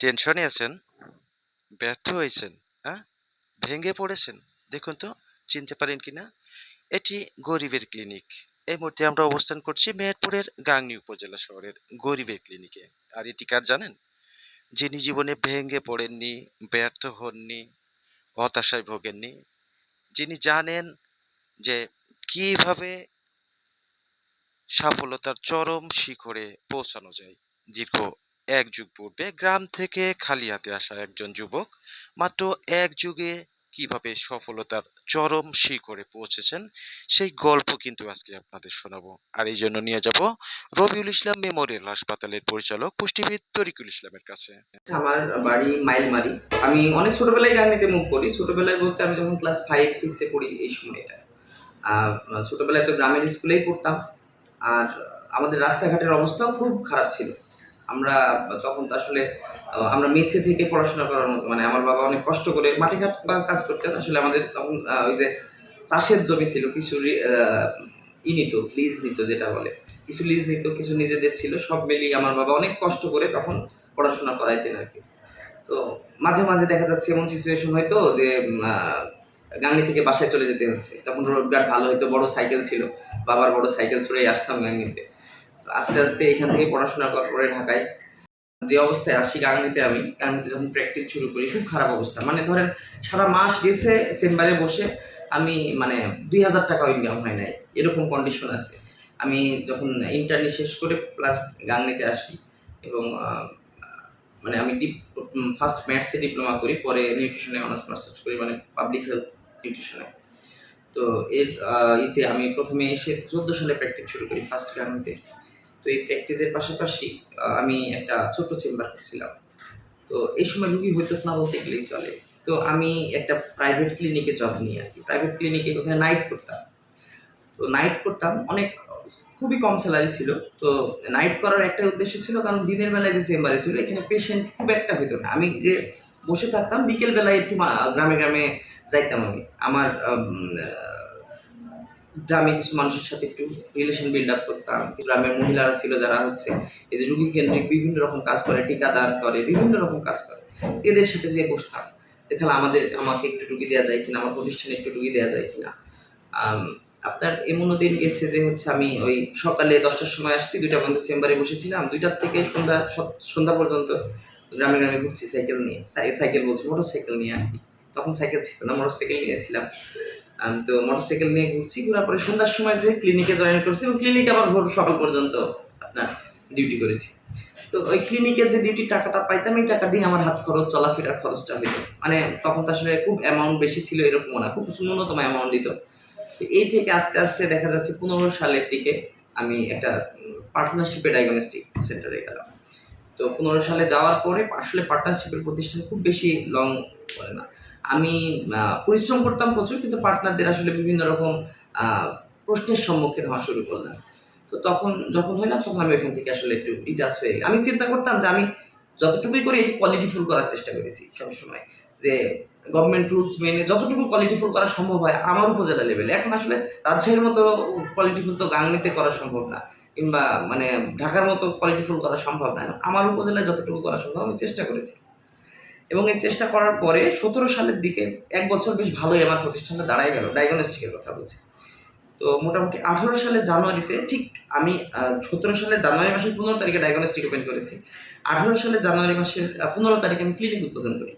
টেনশনে আছেন, ব্যর্থ হয়েছেন হ্যাঁ? ভেঙে পড়েছেন। দেখুন তো, চিনতে পারেন কিনা? এটি গরিবের ক্লিনিক। এই মুহূর্তে আমরা অবস্থান করছি মেহেরপুরের গাংনী উপজেলা শহরের গরিবের ক্লিনিকে। আর এটি কার জানেন? যিনি জীবনে ভেঙে পড়েননি, ব্যর্থ হননি, হতাশায় ভোগেননি, যিনি জানেন যে কীভাবে সফলতার চরম শিখরে পৌঁছানো যায় দীর্ঘ এক যুগ পূর্বে গ্রাম থেকে খালি হাতে আসা একজন যুবক মাত্র এক যুগে কীভাবে সফলতার চরম শিখরে পৌঁছেছেন, সেই গল্প কিন্তু আজকে আপনাদের শোনাবো। আর এই জন্য নিয়ে যাব রবিউল ইসলাম মেমোরিয়াল হাসপাতালের পরিচালক পুষ্টিবিদ তরিকুল ইসলামের কাছে। আমার বাড়ি মাইলমারি। আমি অনেক ছোটবেলায় গান নিতে মুখ করি। ছোটবেলায় বলতে আমি যখন ক্লাস ফাইভ সিক্সে পড়ি এই সময়টা ছোটবেলায় তো গ্রামের স্কুলেই পড়তাম। আর আমাদের রাস্তাঘাটের অবস্থাও খুব খারাপ ছিল। আমরা তখন তো আসলে আমরা মেছে থেকে পড়াশোনা করার মতো মানে আমার বাবা অনেক কষ্ট করে মাঠে ঘাট কাজ করতেন। আসলে আমাদের তখন ওই যে চাষের জমি ছিল, কিছু ই নিত, লিজ নিত যেটা বলে। কিছু লিজ নিত, কিছু নিজেদের ছিল, সব মিলিয়ে আমার বাবা অনেক কষ্ট করে তখন পড়াশোনা করাইতেন আর কি। তো মাঝে মাঝে দেখা যাচ্ছে এমন সিচুয়েশন হয়তো যে গাংনি থেকে বাসায় চলে যেতে হচ্ছে। তখন রোডঘাট ভালো হয়তো বড় সাইকেল ছিল, বাবার বড় সাইকেল ছুড়েই আসতাম গাংনিতে। আস্তে আস্তে এখান থেকে পড়াশোনা করার পরে ঢাকায় যে অবস্থায় আসি গাংনিতে আমি। গাংনিতে যখন প্র্যাকটিস শুরু করি, খুব খারাপ অবস্থা। মানে ধরেন, সারা মাস গেছে, চেম্বারে বসে আমি মানে দুই হাজার টাকা ইনকাম হয় নাই। এরকম কন্ডিশন আছে। আমি যখন ইন্টারনি শেষ করে প্লাস গাংনিতে আসি এবং মানে আমি ফার্স্ট ম্যাথসে ডিপ্লোমা করি, পরে নিউট্রিশনে অনার্স মাস্টার্স করি মানে পাবলিক হেলথ নিউট্রিশনে তো এর ইতে আমি প্রথমে এসে চোদ্দ সালে প্র্যাকটিস শুরু করি ফার্স্ট গার্মেন্টে তো এই প্র্যাকটিসের পাশাপাশি আমি একটা ছোট চেম্বার করছিলাম তো এই সময় রুগী হইতো না বলতে গেলেই চলে। তো আমি একটা প্রাইভেট ক্লিনিকে জব নিই আর কি প্রাইভেট ক্লিনিকে ওখানে নাইট করতাম। তো নাইট করতাম, অনেক, খুবই কম স্যালারি ছিল। তো নাইট করার একটা উদ্দেশ্য ছিল, কারণ দিনের বেলায় যে চেম্বারে ছিল, এখানে পেশেন্ট খুব একটা হতো না। আমি যে বসে থাকতাম, বিকেল বেলায় একটু গ্রামে গ্রামে যাইতাম আমি। আমার গ্রামে কিছু মানুষের সাথে একটু রিলেশন বিল্ড আপ করতাম। গ্রামের মহিলারা ছিল যারা হচ্ছে এই যে রুগী কেন্দ্রিক বিভিন্ন রকম কাজ করে, টিকাদান করে, বিভিন্ন রকম কাজ করে। এদের সাথে যে বসতাম। দেখালে আমাদের, আমাকে একটু রুগী দেওয়া যায় কিনা, আমার প্রতিষ্ঠানে একটু রুগী দেওয়া যায় কিনা। আপনার এমনও দিন গেছে যে হচ্ছে আমি ওই সকালে দশটার সময় আসছি, দুইটা বন্ধু চেম্বারে বসেছিলাম। দুইটার থেকে সন্ধ্যা সন্ধ্যা পর্যন্ত গ্রামে গ্রামে ঘুরছি সাইকেল নিয়ে। সাইকেল বলছি মোটর সাইকেল নিয়ে আর কি। তখন সাইকেল ছিল না মোটর সাইকেল নিয়েছিলাম। আম, তো মোটর সাইকেল নিয়ে ঘুরছি ঘোরার পরে সন্ধ্যার সময় যে ক্লিনিকে জয়েন করছি এবং ক্লিনিকে আবার ভোর সকাল পর্যন্ত আপনার ডিউটি করেছি। তো ওই ক্লিনিকের যে ডিউটি টাকাটা পাইতাম এই টাকা দিয়ে আমার হাত খরচ চলাফেরার খরচটা হইতো। মানে তখন তো আসলে খুব অ্যামাউন্ট বেশি ছিল এরকম না খুব ন্যূনতম অ্যামাউন্ট দিত। তো এই থেকে আস্তে আস্তে দেখা যাচ্ছে পনেরো সালের দিকে আমি একটা পার্টনারশিপে ডায়াগনস্টিক সেন্টারে গেলাম। তো পনেরো সালে যাওয়ার পরে আসলে পার্টনারশিপের প্রতিষ্ঠান খুব বেশি লং করে না। আমি পরিশ্রম করতাম প্রচুর, কিন্তু পার্টনারদের আসলে বিভিন্ন রকম প্রশ্নের সম্মুখীন হওয়া শুরু করলাম। তো তখন যখন হইলাম, তখন আমি ওইখান থেকে আসলে একটু ডিটাচ হয়ে। আমি চিন্তা করতাম যে আমি যতটুকুই করি, এটি কোয়ালিটিফুল করার চেষ্টা করেছি সবসময়। যে গভর্নমেন্ট রুলস মেনে যতটুকু কোয়ালিটিফুল করা সম্ভব হয়, আমার উপজেলা লেভেলে এখন আসলে রাজশাহীর মতো কোয়ালিটিফুল তো গাংনিতে করা সম্ভব না, কিংবা মানে ঢাকার মতো কোয়ালিটিফুল করা সম্ভব না। আমার উপজেলায় যতটুকু করা সম্ভব আমি চেষ্টা করেছি। এবং এই চেষ্টা করার পরে সতেরো সালের দিকে এক বছর বেশ ভালোই আমার প্রতিষ্ঠানটা দাঁড়ায় গেল ডায়াগনস্টিকের কথা বলছি। তো মোটামুটি আঠারো সালের জানুয়ারিতে ঠিক আমি সতেরো সালে জানুয়ারি মাসের পনেরো তারিখে ডায়াগনস্টিক ওপেন করেছি। আঠেরো সালের জানুয়ারি মাসের পনেরো তারিখে আমি ক্লিনিক উদ্বোধন করি,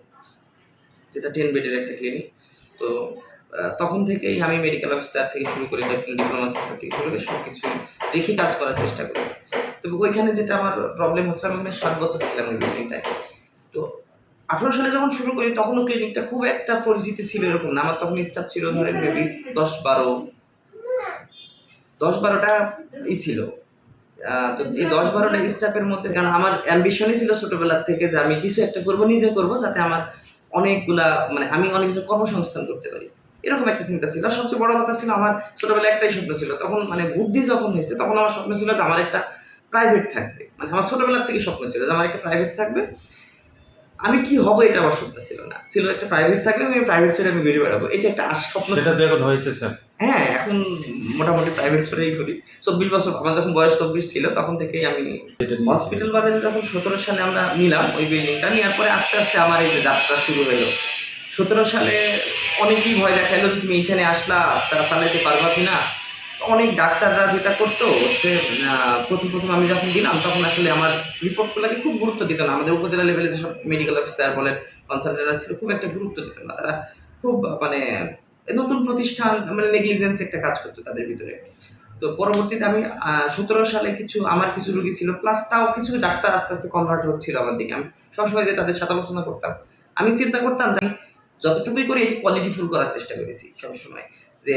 যেটা টেন বেডের একটা ক্লিনিক তো তখন থেকেই আমি মেডিকেল অফিসার থেকে শুরু করে ডিপ্লোমা সিস্টার থেকে শুরু করে সব কিছু রেখে কাজ করার চেষ্টা করি। তবে ওইখানে যেটা আমার প্রবলেম হচ্ছে, আমি ওখানে সাত বছর ছিলাম ওই ক্লিনিকটায় তো আঠারো সালে যখন শুরু করি তখনও ক্লিনিকটা খুব একটা পরিচিতি ছিল এরকম না। আমার তখন স্টাফ ছিল ধরেন মেবি দশ বারো। দশ বারোটা ই ছিল। তো এই দশ বারোটা স্টাফের মধ্যে কারণ আমার অ্যাম্বিশনই ছিল ছোটবেলার থেকে যে আমি কিছু একটা করব নিজে করব যাতে আমার অনেকগুলা মানে আমি অনেকজন কর্মসংস্থান করতে পারি। এরকম একটা চিন্তা ছিল। আর সবচেয়ে বড় কথা ছিল আমার ছোটবেলায় একটাই স্বপ্ন ছিল। তখন মানে বুদ্ধি যখন হয়েছে তখন আমার স্বপ্ন ছিল যে আমার একটা প্রাইভেট থাকবে। মানে আমার ছোটবেলার থেকে স্বপ্ন ছিল যে আমার একটা প্রাইভেট থাকবে। আমি কি হব এটা আমার স্বপ্ন ছিল না। ছিল একটা প্রাইভেট থাকবে আমি প্রাইভেট ছেড়ে আমি ঘুরে বেড়াবো। এটা একটা স্বপ্ন সেটা তো এখন হয়েছে স্যার। হ্যাঁ এখন মোটামুটি প্রাইভেট ছেড়েই করি চব্বিশ বছর আমার যখন বয়স চব্বিশ ছিল তখন থেকেই আমি হসপিটাল বাজারে যখন সতেরো সালে আমরা নিলাম ওই বিল্ডিংটা নেওয়ার পরে আস্তে আস্তে আমার এই যে যাত্রা শুরু হলো। সতেরো সালে অনেকেই ভয় দেখাইলো যে তুমি এখানে আসলা তারা চালাইতে পারবা কি না অনেক ডাক্তাররা যেটা করতো হচ্ছে প্রথম প্রথম আমি যখন দিলাম, তখন আসলে আমার রিপোর্টগুলোকে খুব গুরুত্ব দিত না। আমাদের উপজেলা লেভেলে যেসব মেডিকেল অফিসার বলেন কনসালটেন্টরা ছিল, খুব একটা গুরুত্ব দিত না। তারা খুব মানে নতুন প্রতিষ্ঠান মানে নেগলিজেন্স একটা কাজ করতো তাদের ভিতরে। তো পরবর্তীতে আমি সতেরো সালে কিছু, আমার কিছু রুগী ছিল প্লাস তাও কিছু ডাক্তার আস্তে আস্তে কনভার্ট হচ্ছিল আমার দিকে। আমি সবসময় যে তাদের সাথে আলোচনা করতাম, আমি চিন্তা করতাম যে যতটুকুই করি, এটি কোয়ালিটিফুল করার চেষ্টা করেছি সবসময়। যে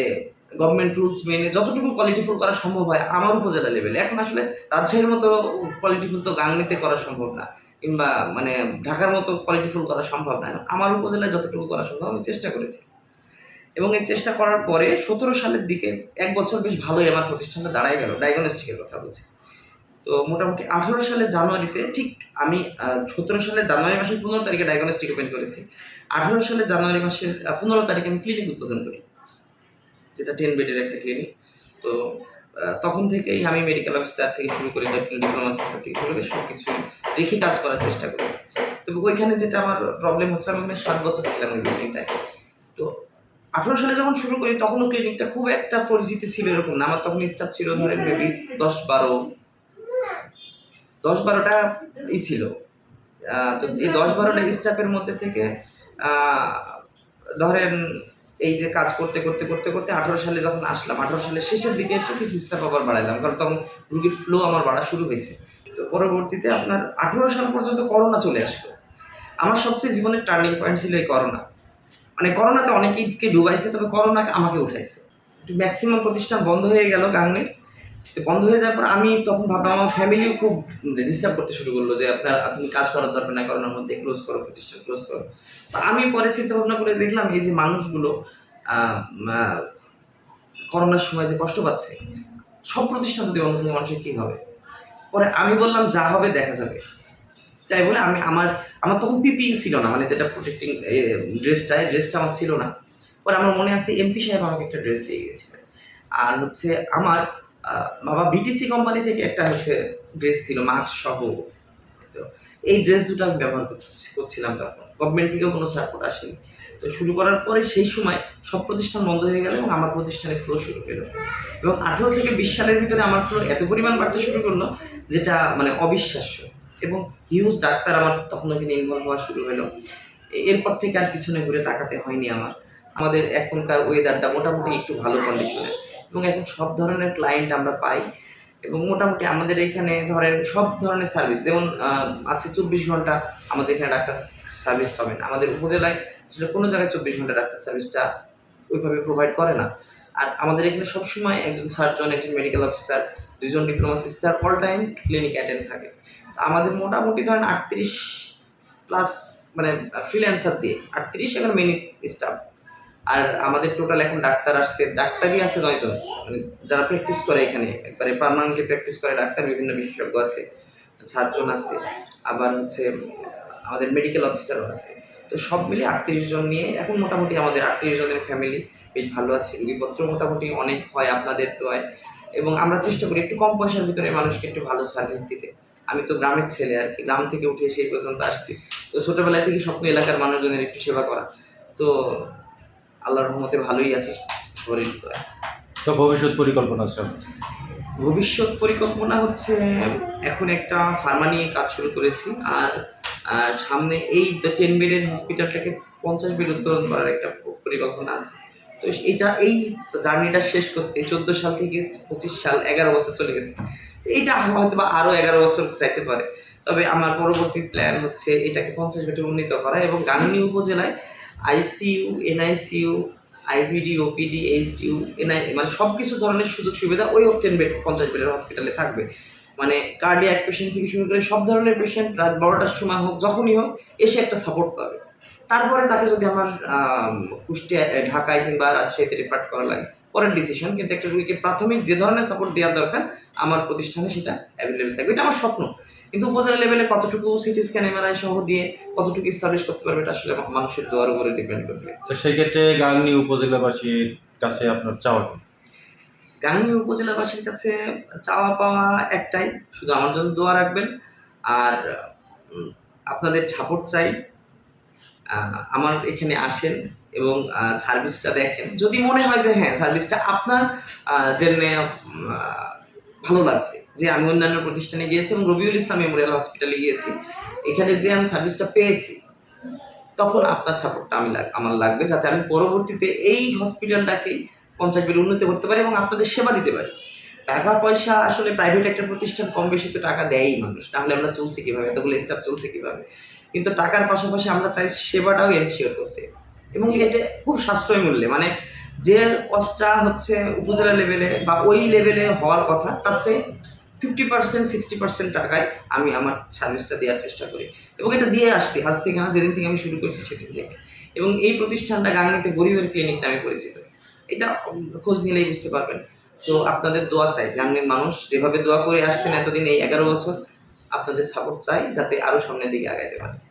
গভর্নমেন্ট রুলস মেনে যতটুকু কোয়ালিটিফুল করা সম্ভব হয় আমার উপজেলা লেভেলে এখন আসলে রাজশাহীর মতো কোয়ালিটিফুল তো গাংনিতে করা সম্ভব না, কিংবা মানে ঢাকার মতো কোয়ালিটিফুল করা সম্ভব না। আমার উপজেলায় যতটুকু করা সম্ভব আমি চেষ্টা করেছি। এবং এই চেষ্টা করার পরে সতেরো সালের দিকে এক বছর বেশ ভালোই আমার প্রতিষ্ঠানটা দাঁড়ায় গেল ডায়াগনস্টিকের কথা বলছি। তো মোটামুটি আঠেরো সালের জানুয়ারিতে ঠিক আমি সতেরো সালের জানুয়ারি মাসের পনেরো তারিখে ডায়াগনস্টিক ওপেন করেছি। আঠেরো সালের জানুয়ারি মাসের পনেরো তারিখে আমি ক্লিনিক উদ্বোধন করি। যেটা টেন বেডের একটা ক্লিনিক তো তখন থেকেই আমি মেডিকেল অফিসার থেকে শুরু করে ডিপ্লোমা সিস্টার থেকে শুরু করে সব কিছু রেখে কাজ করার চেষ্টা করি। তবে ওইখানে যেটা আমার প্রবলেম হচ্ছে আমি ওখানে সাত বছর ছিলাম ওই বিল্ডিংটায় তো আঠারো সালে যখন শুরু করি তখনও ক্লিনিকটা খুব একটা পরিচিতি ছিল এরকম না। আমার তখন স্টাফ ছিল ধরেন মেবি দশ বারো। দশ বারোটা ই ছিল। তো এই দশ বারোটা স্টাফের মধ্যে থেকে ধরেন এই যে কাজ করতে করতে করতে করতে আঠারো সালে যখন আসলাম, আঠারো সালের শেষের দিকে এসে কিছু স্টাফ আবার বাড়াইলাম, কারণ তখন রুগীর ফ্লো আমার বাড়া শুরু হয়েছে। তো পরবর্তীতে আপনার আঠারো সাল পর্যন্ত করোনা চলে আসলো। আমার সবচেয়ে জীবনের টার্নিং পয়েন্ট ছিল এই করোনা মানে করোনাতে অনেকেইকে ডুবাইছে, তবে করোনা আমাকে উঠাইছে। ম্যাক্সিমাম প্রতিষ্ঠান বন্ধ হয়ে গেল গাংনের। তো বন্ধ হয়ে যাওয়ার পর আমি তখন ভাবলাম আমার ফ্যামিলিও খুব ডিস্টার্ব করতে শুরু করল যে আপনার তুমি কাজ করার দরকার না করোনার মধ্যে ক্লোজ করো, প্রতিষ্ঠান ক্লোজ করো। তো আমি পরে চিন্তা ভাবনা করে দেখলাম এই যে মানুষগুলো করোনার সময় যে কষ্ট পাচ্ছে, সব প্রতিষ্ঠান যদি বন্ধ থাকে মানুষের কী হবে? পরে আমি বললাম, যা হবে দেখা যাবে। তাই বলে আমি আমার আমার তখন পিপি ছিল না মানে যেটা প্রোটেক্টিং ড্রেসটা ড্রেসটা আমার ছিল না। পরে আমার মনে আছে এমপি সাহেব আমাকে একটা ড্রেস দিয়ে গিয়েছিলেন। আর হচ্ছে আমার বাবা বিটিসি কোম্পানি থেকে একটা হচ্ছে ড্রেস ছিল মাস্ক সহ। তো এই ড্রেস দুটো আমি ব্যবহার করছি- করছিলাম তখন। গভর্নমেন্ট থেকেও কোনো সাপোর্ট আসেনি। তো শুরু করার পরে সেই সময় সব প্রতিষ্ঠান বন্ধ হয়ে গেল এবং আমার প্রতিষ্ঠানে ফ্লো শুরু হলো। এবং আঠেরো থেকে বিশ সালের ভিতরে আমার ফ্লো এত পরিমাণ বাড়তে শুরু করল যেটা মানে অবিশ্বাস্য এবং হিউজ ডাক্তার আমার তখন ওখানে ইনভলভ হওয়া শুরু হলো। এরপর থেকে আর পিছনে ঘুরে তাকাতে হয়নি আমার। আমাদের এখনকার ওয়েদারটা মোটামুটি একটু ভালো কন্ডিশনে এবং এখন সব ধরনের ক্লায়েন্ট আমরা পাই। এবং মোটামুটি আমাদের এখানে ধরেন সব ধরনের সার্ভিস যেমন আছে চব্বিশ ঘণ্টা আমাদের এখানে ডাক্তার সার্ভিস পাবেন। আমাদের উপজেলায় আসলে কোনো জায়গায় চব্বিশ ঘণ্টা ডাক্তার সার্ভিসটা ওইভাবে প্রোভাইড করে না। আর আমাদের এখানে সবসময় একজন সার্জন একজন মেডিকেল অফিসার দুজন diploma sister all time clinic attend থাকে। তো আমাদের মোটামুটি ধরেন আটত্রিশ প্লাস মানে ফ্রিল্যান্সার দিয়ে, আটত্রিশ এখন মেন স্টাফ আর আমাদের টোটাল এখন ডাক্তার আসছে, ডাক্তারই আছে নয়জন। মানে যারা প্র্যাকটিস করে এখানে, একবারে পার্মানেন্টলি প্র্যাকটিস করে, ডাক্তার, বিভিন্ন বিশেষজ্ঞ আছে সার্জন আছে, আবার হচ্ছে আমাদের মেডিকেল অফিসারও আছে। তো সব মিলে আটত্রিশ জন নিয়ে, এখন মোটামুটি আমাদের আটত্রিশ জনের ফ্যামিলি বেশ ভালো আছে। রুগীপত্র মোটামুটি অনেক হয় আপনাদের হয় এবং আমরা চেষ্টা করি একটু কম পয়সার ভিতরে মানুষকে একটু ভালো সার্ভিস দিতে। আমি তো গ্রামের ছেলে আর কি, গ্রাম থেকে উঠে সেই পর্যন্ত আসছি। তো ছোটোবেলা থেকে স্বপ্ন এলাকার মানুষজনের একটু সেবা করা। তো আল্লাহর রহমতে ভালোই আছে শরীর তো। ভবিষ্যৎ পরিকল্পনা আপনার? ভবিষ্যৎ পরিকল্পনা হচ্ছে এখন একটা ফার্মা নিয়ে কাজ শুরু করেছি আর সামনে এই টেন বেডের হসপিটালটাকে পঞ্চাশ বেড উত্তোলন করার একটা পরিকল্পনা আছে। তো এটা এই জার্নিটা শেষ করতে চোদ্দ সাল থেকে পঁচিশ সাল এগারো বছর চলে গেছে। তো এটা হয়তো বা আরও এগারো বছর চাইতে পারে। তবে আমার পরবর্তী প্ল্যান হচ্ছে এটাকে পঞ্চাশ বেডে উন্নীত করা এবং গাংনী উপজেলায় ICU NICU IVD OPD HDU NI মানে সব কিছু ধরনের সুযোগ সুবিধা ওই টেন বেড পঞ্চাশ বেডের হসপিটালে থাকবে। মানে কার্ডিয়াক পেশেন্ট থেকে শুরু করে সব ধরনের পেশেন্ট রাত বারোটার সময় হোক যখনই হোক এসে একটা সাপোর্ট পাবে। তারপরে তাকে যদি আমার আম, কুষ্টিয়া ঢাকায় কিংবা রাজশাহীতে রেফার করা লাগে পরের ডিসিশন কিন্তু একটা রুগীকে প্রাথমিক যে ধরনের সাপোর্ট দেওয়ার দরকার আমার প্রতিষ্ঠানে সেটা অ্যাভেলেবেল থাকবে। এটা আমার স্বপ্ন। কিন্তু উপজেলা লেভেলে কতটুকু সিটি স্ক্যান এমআরআই সহ দিয়ে কতটুকু এস্টাবলিশ করতে পারবে এটা আসলে মানুষের জোয়ার উপরে ডিপেন্ড করবে। তো সেই ক্ষেত্রে গাংনী উপজেলাবাসীর কাছে আপনার চাওয়া কি? গাংনী উপজেলাবাসীর কাছে চাওয়া পাওয়া একটাই শুধু আমার জন্য দোয়া রাখবেন। আর আপনাদের সাপোর্ট চাই। আমার এখানে আসেন এবং সার্ভিসটা দেখেন। যদি মনে হয় যে হ্যাঁ সার্ভিসটা আপনার জন্য ভালো লাগছে। যে আমি অন্যান্য প্রতিষ্ঠানে গিয়েছি এবং রবিউল ইসলাম মেমোরিয়াল হসপিটালে গিয়েছি। এখানে যে আমি সার্ভিসটা পেয়েছি তখন আপনার সাপোর্টটা আমি লাগ- আমার লাগবে যাতে আমি পরবর্তীতে এই হসপিটালটাকেই পঞ্চায়েত বেড উন্নতি করতে পারি এবং আপনাদের সেবা দিতে পারি। টাকা পয়সা আসলে প্রাইভেট একটা প্রতিষ্ঠান কম বেশি তো টাকা দেয়ই মানুষ। তাহলে আমরা চলছে কীভাবে? এতগুলো স্টাফ চলছে কীভাবে? কিন্তু টাকার পাশাপাশি আমরা চাই সেবাটাও এনশিওর করতে। এবং এটা খুব সাশ্রয় মূল্যে। মানে যে কষ্টটা হচ্ছে উপজেলা লেভেলে বা ওই লেভেলে হওয়ার কথা, তার চেয়ে ফিফটি পার্সেন্ট সিক্সটি পার্সেন্ট টাকায় আমি আমার সার্ভিসটা দেওয়ার চেষ্টা করি। এবং এটা দিয়ে আসছি, আজ থেকে না, যেদিন থেকে আমি শুরু করেছি সেদিন থেকে। এবং এই প্রতিষ্ঠানটা গাংনীতে গরিবের ক্লিনিক নামে পরিচিত। এটা খোঁজ নিলেই বুঝতে পারবেন। তো আপনাদের দোয়া চাই, গাংনীর মানুষ যেভাবে দোয়া করে আসছেন এতদিন এই এগারো বছর, আপনাদের সাপোর্ট চাই যাতে আরও সামনের দিকে আগাইতে পারে।